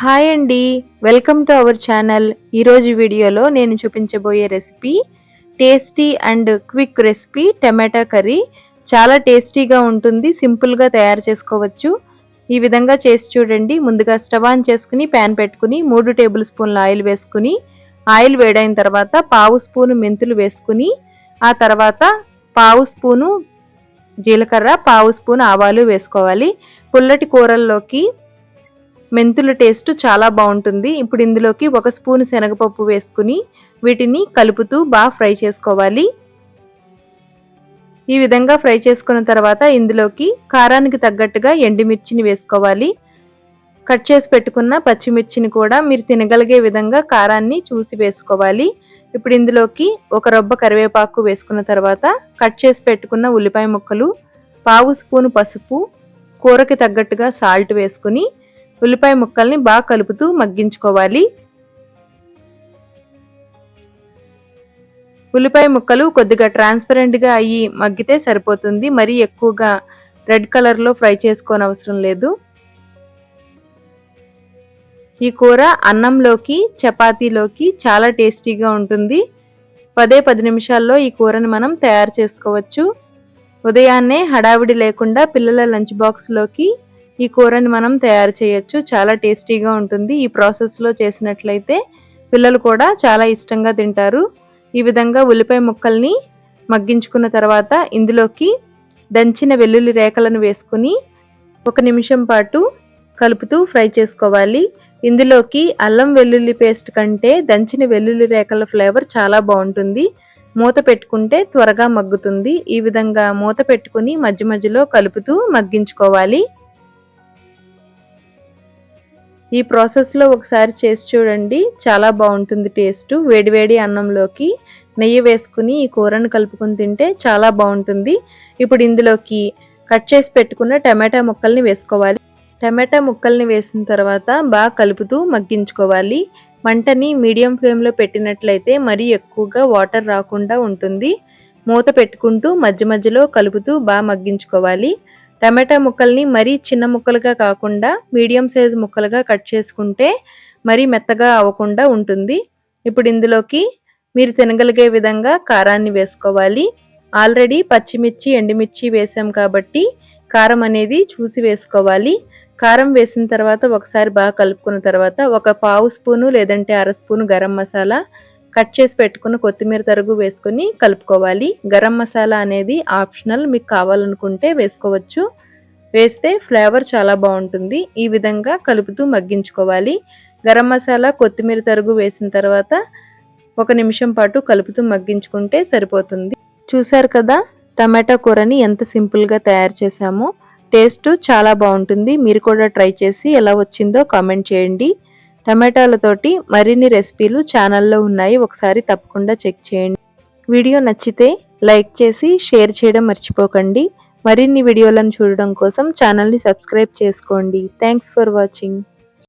Hi అండి. Welcome to our channel. ఈరోజు వీడియోలో నేను చూపించబోయే recipe tasty and quick recipe tomato curry. చాలా టేస్టీగా ఉంటుంది సింపుల్గా తయారు చేసుకోవచ్చు. ఈ విధంగా చేసి చూడండి. ముందుగా స్టవ్ ఆన్ చేసుకుని ప్యాన్ పెట్టుకుని మూడు టేబుల్ స్పూన్ల ఆయిల్ వేసుకుని ఆయిల్ వేడైన తర్వాత పావు స్పూను మెంతులు వేసుకుని ఆ తర్వాత పావు స్పూను జీలకర్ర పావు స్పూన్ ఆవాలు వేసుకోవాలి. పుల్లటి కూరల్లోకి మెంతుల టేస్ట్ చాలా బాగుంటుంది. ఇప్పుడు ఇందులోకి ఒక స్పూన్ శనగపప్పు వేసుకుని వీటిని కలుపుతూ బాగా ఫ్రై చేసుకోవాలి. ఈ విధంగా ఫ్రై చేసుకున్న తర్వాత ఇందులోకి కారానికి తగ్గట్టుగా ఎండుమిర్చిని వేసుకోవాలి. కట్ చేసి పెట్టుకున్న పచ్చిమిర్చిని కూడా మీరు తినగలిగే విధంగా కారాన్ని చూసి వేసుకోవాలి. ఇప్పుడు ఇందులోకి ఒక రొబ్బ కరివేపాకు వేసుకున్న తర్వాత కట్ చేసి పెట్టుకున్న ఉల్లిపాయ ముక్కలు పావు స్పూను పసుపు కూరకి తగ్గట్టుగా సాల్ట్ వేసుకుని ఉల్లిపాయ ముక్కల్ని బాగా కలుపుతూ మగ్గించుకోవాలి. ఉల్లిపాయ ముక్కలు కొద్దిగా ట్రాన్స్పరెంట్గా అయ్యి మగ్గితే సరిపోతుంది. మరీ ఎక్కువగా రెడ్ కలర్లో ఫ్రై చేసుకోని అవసరం లేదు. ఈ కూర అన్నంలోకి చపాతీలోకి చాలా టేస్టీగా ఉంటుంది. పదే పది నిమిషాల్లో ఈ కూరని మనం తయారు చేసుకోవచ్చు. ఉదయాన్నే హడావిడి లేకుండా పిల్లల లంచ్ బాక్స్లోకి ఈ కూరని మనం తయారు చేయొచ్చు. చాలా టేస్టీగా ఉంటుంది. ఈ ప్రాసెస్లో చేసినట్లయితే పిల్లలు కూడా చాలా ఇష్టంగా తింటారు. ఈ విధంగా ఉల్లిపాయ ముక్కల్ని మగ్గించుకున్న తర్వాత ఇందులోకి దంచిన వెల్లుల్లి రేఖలను వేసుకుని ఒక నిమిషం పాటు కలుపుతూ ఫ్రై చేసుకోవాలి. ఇందులోకి అల్లం వెల్లుల్లి పేస్ట్ కంటే దంచిన వెల్లుల్లి రేఖల ఫ్లేవర్ చాలా బాగుంటుంది. మూత పెట్టుకుంటే త్వరగా మగ్గుతుంది. ఈ విధంగా మూత పెట్టుకుని మధ్య మధ్యలో కలుపుతూ మగ్గించుకోవాలి. ఈ ప్రాసెస్లో ఒకసారి చేసి చూడండి. చాలా బాగుంటుంది టేస్ట్. వేడివేడి అన్నంలోకి నెయ్యి వేసుకుని ఈ కూరను కలుపుకొని తింటే చాలా బాగుంటుంది. ఇప్పుడు ఇందులోకి కట్ చేసి పెట్టుకున్న టమాటా ముక్కల్ని వేసుకోవాలి. టమాటా ముక్కల్ని వేసిన తర్వాత బాగా కలుపుతూ మగ్గించుకోవాలి. మంటని మీడియం ఫ్లేమ్లో పెట్టినట్లయితే మరీ ఎక్కువగా వాటర్ రాకుండా ఉంటుంది. మూత పెట్టుకుంటూ మధ్య మధ్యలో కలుపుతూ బాగా మగ్గించుకోవాలి. టమాటా ముక్కల్ని మరీ చిన్న ముక్కలుగా కాకుండా మీడియం సైజ్ ముక్కలుగా కట్ చేసుకుంటే మరీ మెత్తగా అవ్వకుండా ఉంటుంది. ఇప్పుడు ఇందులోకి మీరు తినగలిగే విధంగా కారాన్ని వేసుకోవాలి. ఆల్రెడీ పచ్చిమిర్చి ఎండుమిర్చి వేసాం కాబట్టి కారం అనేది చూసి వేసుకోవాలి. కారం వేసిన తర్వాత ఒకసారి బాగా కలుపుకున్న తర్వాత ఒక పావు స్పూను లేదంటే అర స్పూను గరం మసాలా కట్ చేసి పెట్టుకున్న కొత్తిమీర తరుగు వేసుకొని కలుపుకోవాలి. గరం మసాలా అనేది ఆప్షనల్. మీకు కావాలనుకుంటే వేసుకోవచ్చు. వేస్తే ఫ్లేవర్ చాలా బాగుంటుంది. ఈ విధంగా కలుపుతూ మగ్గించుకోవాలి. గరం మసాలా కొత్తిమీర తరుగు వేసిన తర్వాత ఒక నిమిషం పాటు కలుపుతూ మగ్గించుకుంటే సరిపోతుంది. చూసారు కదా టమాటా కూరని ఎంత సింపుల్గా తయారు చేశామో. టేస్ట్ చాలా బాగుంటుంది. మీరు కూడా ట్రై చేసి ఎలా వచ్చిందో కామెంట్ చేయండి. టమాటాలతోటి మరిన్ని రెసిపీలు ఛానల్లో ఉన్నాయి. ఒకసారి తప్పకుండా చెక్ చేయండి. వీడియో నచ్చితే లైక్ చేసి షేర్ చేయడం మర్చిపోకండి. మరిన్ని వీడియోలను చూడడం కోసం ఛానల్ని సబ్స్క్రైబ్ చేసుకోండి. Thanks for watching.